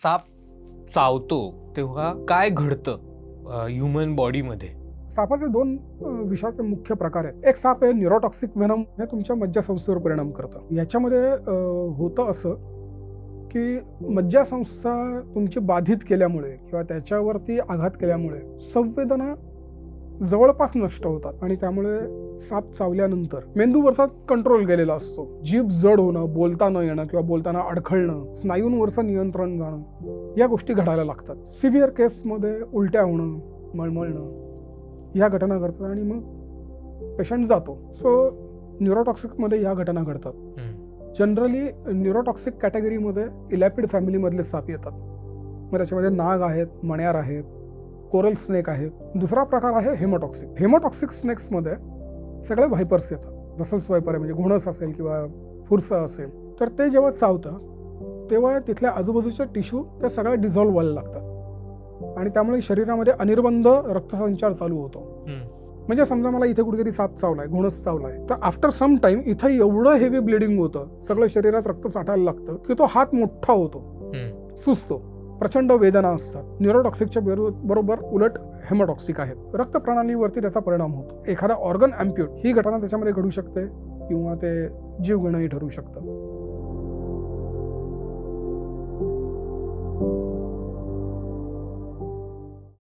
साप चावतो तेव्हा काय घडतं ह्युमन बॉडीमध्ये सापाचे दोन विषाचे मुख्य प्रकार आहेत. एक साप आहे न्यूरोटॉक्सिक व्हेनम हे तुमच्या मज्जासंस्थेवर परिणाम करतं. याच्यामध्ये होतं असं की मज्जासंस्था तुमची बाधित केल्यामुळे किंवा त्याच्यावरती आघात केल्यामुळे संवेदना जवळपास नष्ट होतात आणि त्यामुळे साप चावल्यानंतर मेंदूवरचा कंट्रोल गेलेला असतो. जीभ जड होणं बोलता न येणं किंवा बोलताना अडखळणं स्नायूंवरचं नियंत्रण जाणं या गोष्टी घडायला लागतात. सिव्हिअर केसमध्ये उलट्या होणं मळमळणं ह्या घटना घडतात आणि मग पेशंट जातो. सो न्यूरोटॉक्सिकमध्ये ह्या घटना घडतात. जनरली न्यूरोटॉक्सिक कॅटेगरीमध्ये इलॅपिड फॅमिलीमधले साप येतात. मग त्याच्यामध्ये नाग आहेत मण्यार आहेत कोरल स्नेक आहेत दुसरा प्रकार आहे हेमोटॉक्सिक. हेमोटॉक्सिक स्नेक्समध्ये सगळे व्हायपर्स येतात. रसल्स वायपर आहे म्हणजे घोणस असेल किंवा फुरसा असेल. तर ते जेव्हा चावतं तेव्हा तिथल्या आजूबाजूचे टिश्यू ते सगळे डिझॉल्व्ह व्हायला लागतात. आणि त्यामुळे शरीरामध्ये अनिर्बंध रक्तसंचार चालू होतो. म्हणजे समजा मला इथे कुठेतरी साप चावलाय घोणस चावलाय. तर आफ्टर सम टाइम इथं एवढं हेवी ब्लिडिंग होतं सगळं शरीरात रक्त साठायला लागतं की तो हात मोठा होतो. सुचतो प्रचंड वेदना असतात. न्यूरोटॉक्सिकच्या बरो- बरोबर उलट हेमोटॉक्सिक आहेत. रक्तप्रणालीवरती त्याचा परिणाम होतो. एखादा ऑर्गन अँप्यूट ही घटना त्याच्यामध्ये घडू शकते किंवा ते जीव घेणंही ठरू शकतं.